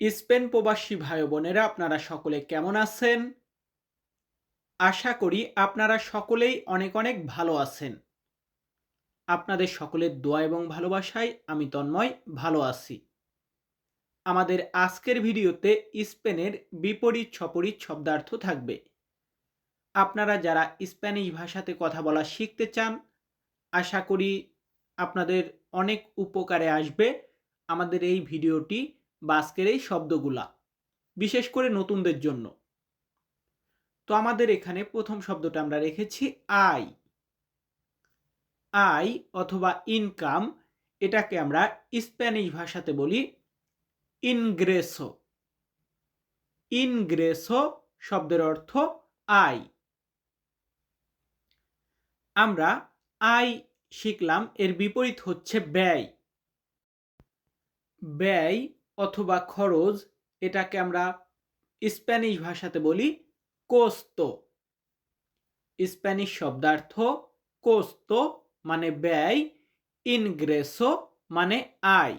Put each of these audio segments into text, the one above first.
Spain প্রবাসী ভাই বোনেরা, আপনারা সকলে কেমন আছেন? আশা করি আপনারা সকলেই অনেক অনেক ভালো আছেন। আপনাদের সকলের দোয়া এবং ভালোবাসায় আমি তন্ময়, ভালো আছি। আমাদের আজকের ভিডিওতে স্পেনের বিপরীত সপরীত শব্দার্থ থাকবে। আপনারা যারা স্প্যানিশ ভাষাতে কথা বলা শিখতে চান, আশা করি আপনাদের অনেক উপকারে আসবে। আমাদের এই ভিডিওটি বা আজকের এই শব্দগুলা, বিশেষ করে নতুনদের জন্য। তো আমাদের এখানে প্রথম শব্দটা আমরা রেখেছি আই। আই অথবা ইনকাম, এটাকে আমরা স্প্যানিশ ভাষাতে বলি ইনগ্রেসো। ইনগ্রেসো শব্দের অর্থ আই। আমরা আই শিখলাম, এর বিপরীত হচ্ছে ব্যয়। ব্যয় অথবা খরচ এটাকে আমরা স্প্যানিশ ভাষাতে বলি কোস্ত। স্প্যানিশ শব্দার্থ কোস্ত মানে ব্যয়, ইনগ্রেসো মানে আয়।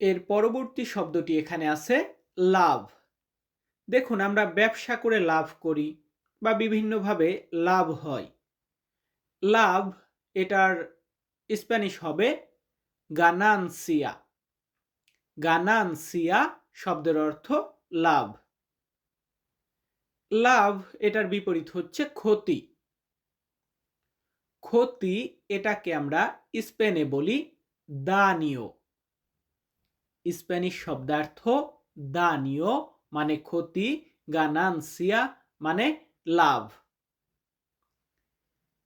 এর পরবর্তী শব্দটি এখানে আছে লাভ। দেখুন, আমরা ব্যবসা করে লাভ করি বা বিভিন্নভাবে লাভ হয়। লাভ এটার স্প্যানিশ হবে গানানসিয়া। গানানসিয়া শব্দের অর্থ লাভ। লাভ এটার বিপরীত হচ্ছে ক্ষতি। ক্ষতি এটাকে আমরা স্পেনে বলি দানীয় স্প্যানিশ শব্দার্থ দানীয় মানে ক্ষতি, গানানসিয়া মানে লাভ।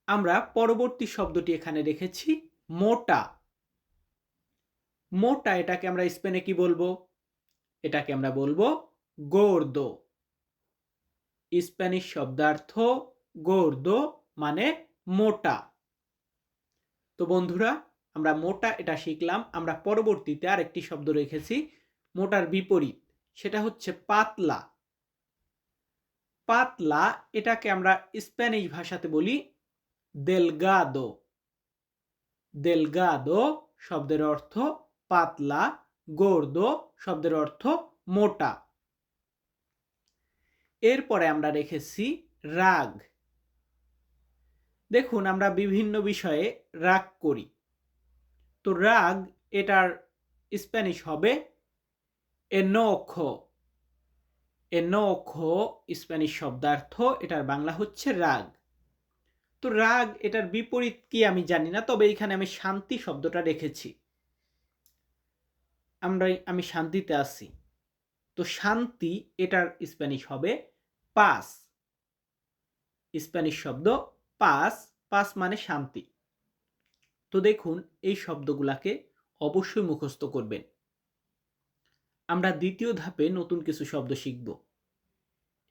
আমরা পরবর্তী শব্দটি এখানে রেখেছি মোটা। মোটা, এটাকে আমরা স্পেনে কি বলব? এটাকে আমরা বলব গোর্দো। স্প্যানিশ শব্দার্থ গোর্দো মানে মোটা। তো বন্ধুরা, আমরা মোটা এটা শিখলাম, আমরা পরবর্তীতে আরেকটি শব্দ রেখেছি, মোটার বিপরীত, সেটা হচ্ছে পাতলা। পাতলা এটাকে আমরা স্প্যানিশ ভাষাতে বলি দেলগাদো। দেলগাদো শব্দের অর্থ পাতলা, গোর্দো শব্দের অর্থ মোটা। এরপরে আমরা রেখেছি রাগ। দেখুন, আমরা বিভিন্ন বিষয়ে রাগ করি। তো রাগ, এটার স্প্যানিশ হবে এনোখো এনোখো স্প্যানিশ শব্দার্থ, এটার বাংলা হচ্ছে রাগ। তো রাগ, এটার বিপরীত কি আমি জানি না, তবে এখানে আমি শান্তি শব্দটা রেখেছি। আমরা, আমি শান্তিতে আছি। তো শান্তি এটার স্প্যানিশ হবে পাস স্প্যানিশ শব্দ পাস পাস মানে শান্তি। তো দেখুন, এই শব্দগুলাকে অবশ্যই মুখস্থ করবেন। আমরা দ্বিতীয় ধাপে নতুন কিছু শব্দ শিখব।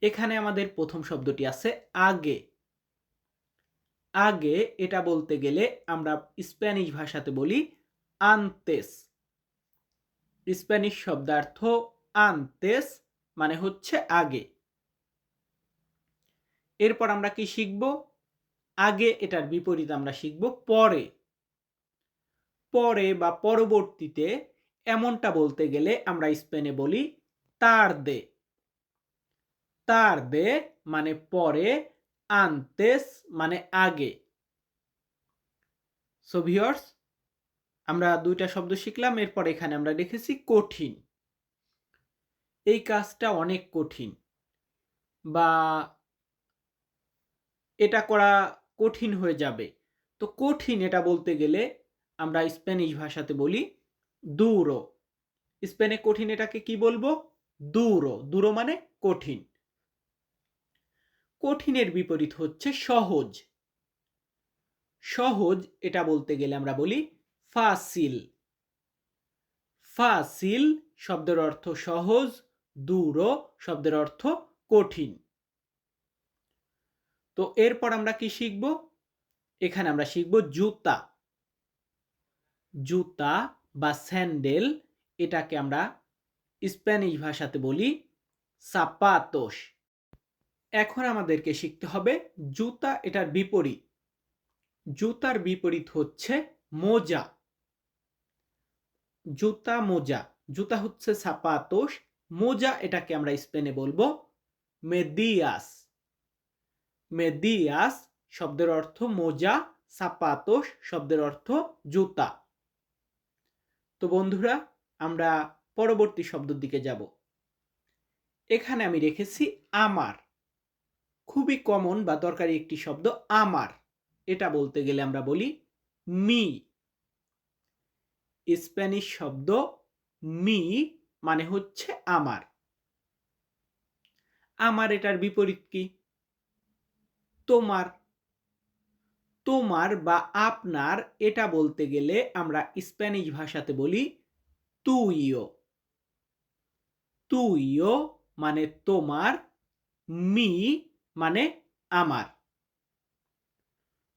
এখানে আমাদের প্রথম শব্দটি আছে আগে। আগে এটা বলতে গেলে আমরা স্প্যানিশ ভাষাতে বলি আনতেস স্প্যানিশ শব্দার্থ আনতেস মানে হচ্ছে আগে। এরপর আমরা কি শিখব? আগে এটার বিপরীত আমরা শিখব পরে। পরে বা পরবর্তীতে এমনটা বলতে গেলে আমরা স্পেনে বলি তার দে তার দে মানে পরে আনতেস মানে আগে। সো ভিওর্স আমরা দুইটা শব্দ শিখলাম, এরপর এখানে আমরা লিখেছি কঠিন। এই কাজটা অনেক কঠিন বা এটা করা কঠিন হয়ে যাবে। তো কঠিন এটা বলতে গেলে আমরা স্প্যানিশ ভাষাতে বলি দূরো। স্পেনে কঠিন এটাকে কি বলব? দূরো। দূরো মানে কঠিন। কঠিনের বিপরীত হচ্ছে সহজ। সহজ এটা বলতে গেলে আমরা বলি ফাসিল। ফাসিল শব্দের অর্থ সহজ, দূর শব্দের অর্থ কঠিন। তো এরপর আমরা কি শিখব? এখানে আমরা শিখব জুতা। জুতা বা স্যান্ডেল, এটাকে আমরা স্প্যানিশ ভাষাতে বলি সাপাতোস এখন আমাদেরকে শিখতে হবে জুতা এটার বিপরীত। জুতার বিপরীত হচ্ছে মোজা। জুতা মোজা। জুতা হচ্ছে সাপাতোস মোজা এটাকে আমরা স্পেনে বলব মেদিয়াস। মেদিয়াস শব্দের অর্থ মোজা সাপাতোস শব্দের অর্থ জুতা। তো বন্ধুরা, আমরা পরবর্তী শব্দের দিকে যাব। এখানে আমি রেখেছি আমার। খুবই কমন বা দরকারি একটি শব্দ, আমার। এটা বলতে গেলে আমরা বলি মি। স্প্যানিশ শব্দ মি মানে হচ্ছে আমার। আমার এটার বিপরীত কি? তোমার। তোমার বা আপনার এটা বলতে গেলে আমরা স্প্যানিশ ভাষাতে বলি তুইও। তুইও মানে তোমার মি মানে আমার।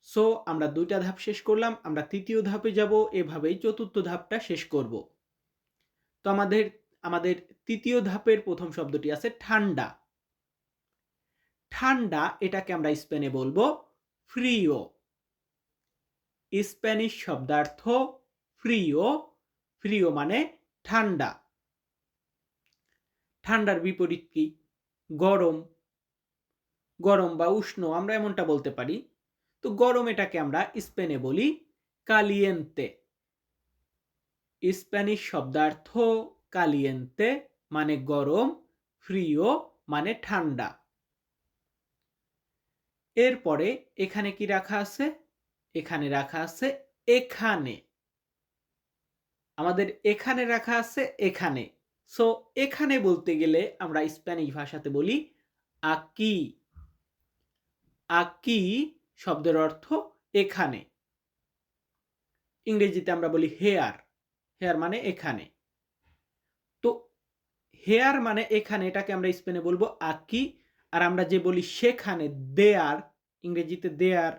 সো আমরা দুইটা ধাপ শেষ করলাম, আমরা তৃতীয় ধাপে যাব, এভাবেই চতুর্থ ধাপটা শেষ করব। তো আমাদের আমাদের তৃতীয় ধাপের প্রথম শব্দটি আছে ঠান্ডা। ঠান্ডা এটাকে আমরা স্পেনে বলব ফ্রিও স্প্যানিশ শব্দার্থ ফ্রিও ফ্রিও মানে ঠান্ডা। ঠান্ডার বিপরীত কি? গরম। গরম বা উষ্ণ, আমরা এমনটা বলতে পারি। তো গরম এটাকে আমরা স্পেনে বলি কালিয়েন্তে স্প্যানিশ শব্দার্থ কালিয়েন্তে মানে গরম ফ্রিও মানে ঠান্ডা। এরপরে এখানে কি রাখা আছে? এখানে রাখা আছে এখানে। আমাদের এখানে রাখা আছে এখানে। সো এখানে বলতে গেলে আমরা স্প্যানিশ ভাষাতে বলি আকি। আকি শব্দের অর্থ এখানে। ইংরেজিতে আমরা বলি হেয়ার। হেয়ার মানে এখানে। তো হেয়ার মানে এখানে, এটাকে আমরা স্পেনে বলব আকি। আর আমরা যে বলি সেখানে, দেয়ার, ইংরেজিতে দেয়ার।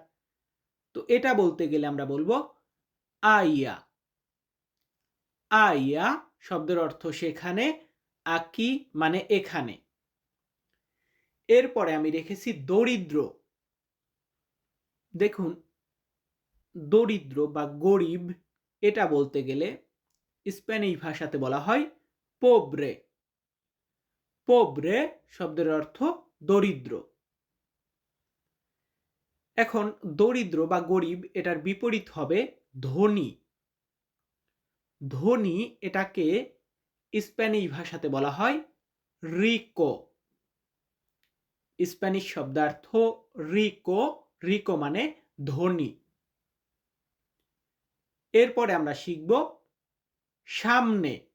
তো এটা বলতে গেলে আমরা বলব আইয়া। আইয়া শব্দের অর্থ সেখানে, আকি মানে এখানে। এরপরে আমি রেখেছি দরিদ্র। দেখুন, দরিদ্র বা গরিব, এটা বলতে গেলে স্প্যানিশ ভাষাতে বলা হয় পোব্রে পোব্রে শব্দের অর্থ দরিদ্র। এখন দরিদ্র বা গরিব এটার বিপরীত হবে ধনী। ধনী এটাকে স্প্যানিশ ভাষাতে বলা হয় রিকো স্প্যানিশ শব্দার্থ রিকো রিকো মানে ধনী। এরপরে আমরা শিখব সামনে।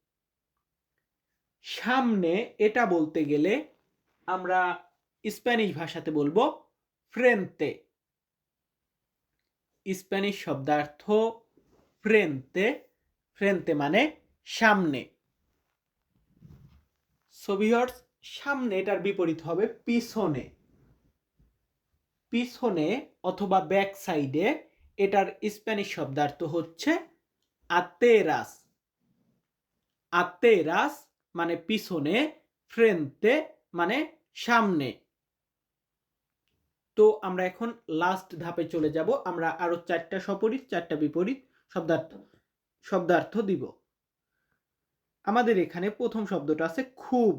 সামনে এটা বলতে গেলে আমরা স্প্যানিশ ভাষাতে বলব ফ্রেন্তে। স্প্যানিশ শব্দার্থ ফ্রেন্তে। ফ্রেন্তে মানে সামনে। সোভিয়র্স সামনে এটার বিপরীত হবে পিছনে। পিছনে অথবা ব্যাক সাইডে এটার স্প্যানিশ শব্দার্থ হচ্ছে আতেরাস আতেরাস মানে পিছনে ফ্রেন্তে মানে সামনে। তো আমরা এখন লাস্ট ধাপে চলে যাব। আমরা আরও চারটা সপরিত, চারটা বিপরীত শব্দার্থ শব্দার্থ দিব। আমাদের এখানে প্রথম শব্দটা আছে খুব।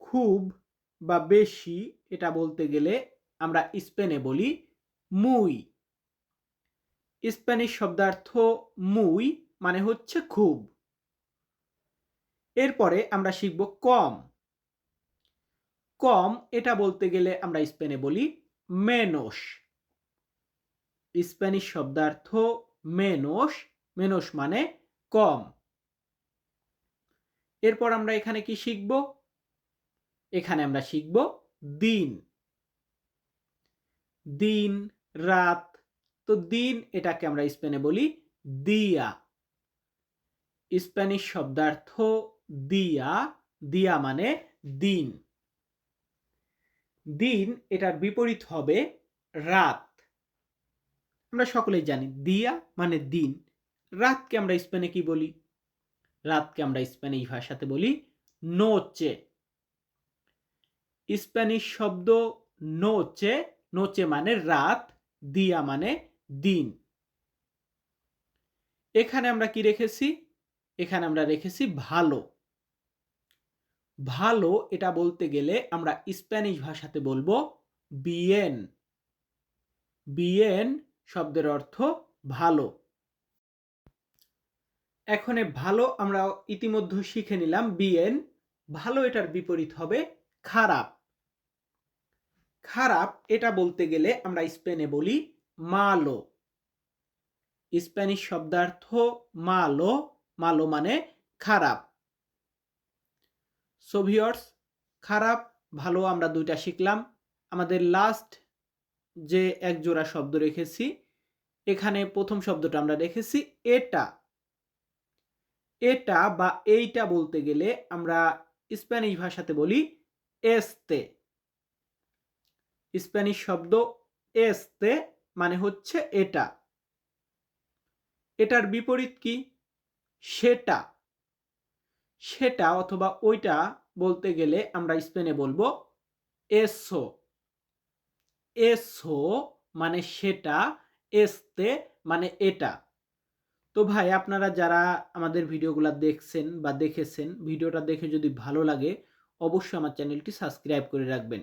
খুব বা বেশি এটা বলতে গেলে আমরা স্পেনে বলি মুই। স্প্যানিশ শব্দার্থ মুই মানে হচ্ছে খুব। এরপরে আমরা শিখব কম। কম এটা বলতে গেলে আমরা স্পেনে বলি মেনোস। স্প্যানিশ শব্দার্থ মেনোস মেনোস মানে কম। এরপর আমরা এখানে কি শিখব? এখানে আমরা শিখব দিন। দিন, রাত, তো দিন এটাকে আমরা স্পেনে বলি দিয়া। স্প্যানিশ শব্দার্থ দিয়া দিয়া মানে দিন। দিন এটার বিপরীত হবে রাত। আমরা সকলেই জানি দিয়া মানে দিন। রাতকে আমরা স্পেনে কি বলি? রাতকে আমরা স্প্যানিশ ভাষাতে বলি নোচে। স্প্যানিশ শব্দ নোচে নোচে মানে রাত, দিয়া মানে দিন। এখানে আমরা কি রেখেছি? এখানে আমরা রেখেছি ভালো। ভালো এটা বলতে গেলে আমরা স্প্যানিশ ভাষাতে বলব বিয়েন বিয়েন শব্দের অর্থ ভালো। এখন ভালো আমরা ইতিমধ্যে শিখে নিলাম বিয়েন ভালো এটার বিপরীত হবে খারাপ। খারাপ, এটা বলতে গেলে আমরা স্পেনে বলি মালো স্প্যানিশ শব্দার্থ মালো মালো মানে খারাপ। সোভিয়র্স খারাপ, ভালো আমরা দুইটা শিখলাম। আমাদের লাস্ট যে এক জোড়া শব্দ রেখেছি, এখানে প্রথম শব্দটা আমরা রেখেছি এটা এটা বা এইটা বলতে গেলে আমরা স্প্যানিশ ভাষাতে বলি এস্তে স্প্যানিশ শব্দ এস্তে মানে হচ্ছে এটা। এটার বিপরীত কি? সেটা। সেটা অথবা ওইটা বলতে গেলে আমরা স্পেনে বলব এসো। এসো মানে সেটা, এসতে মানে এটা। তো ভাই, আপনারা যারা আমাদের ভিডিওগুলো দেখছেন বা দেখেছেন, ভিডিওটা দেখে যদি ভালো লাগে, অবশ্যই আমার চ্যানেলটি সাবস্ক্রাইব করে রাখবেন।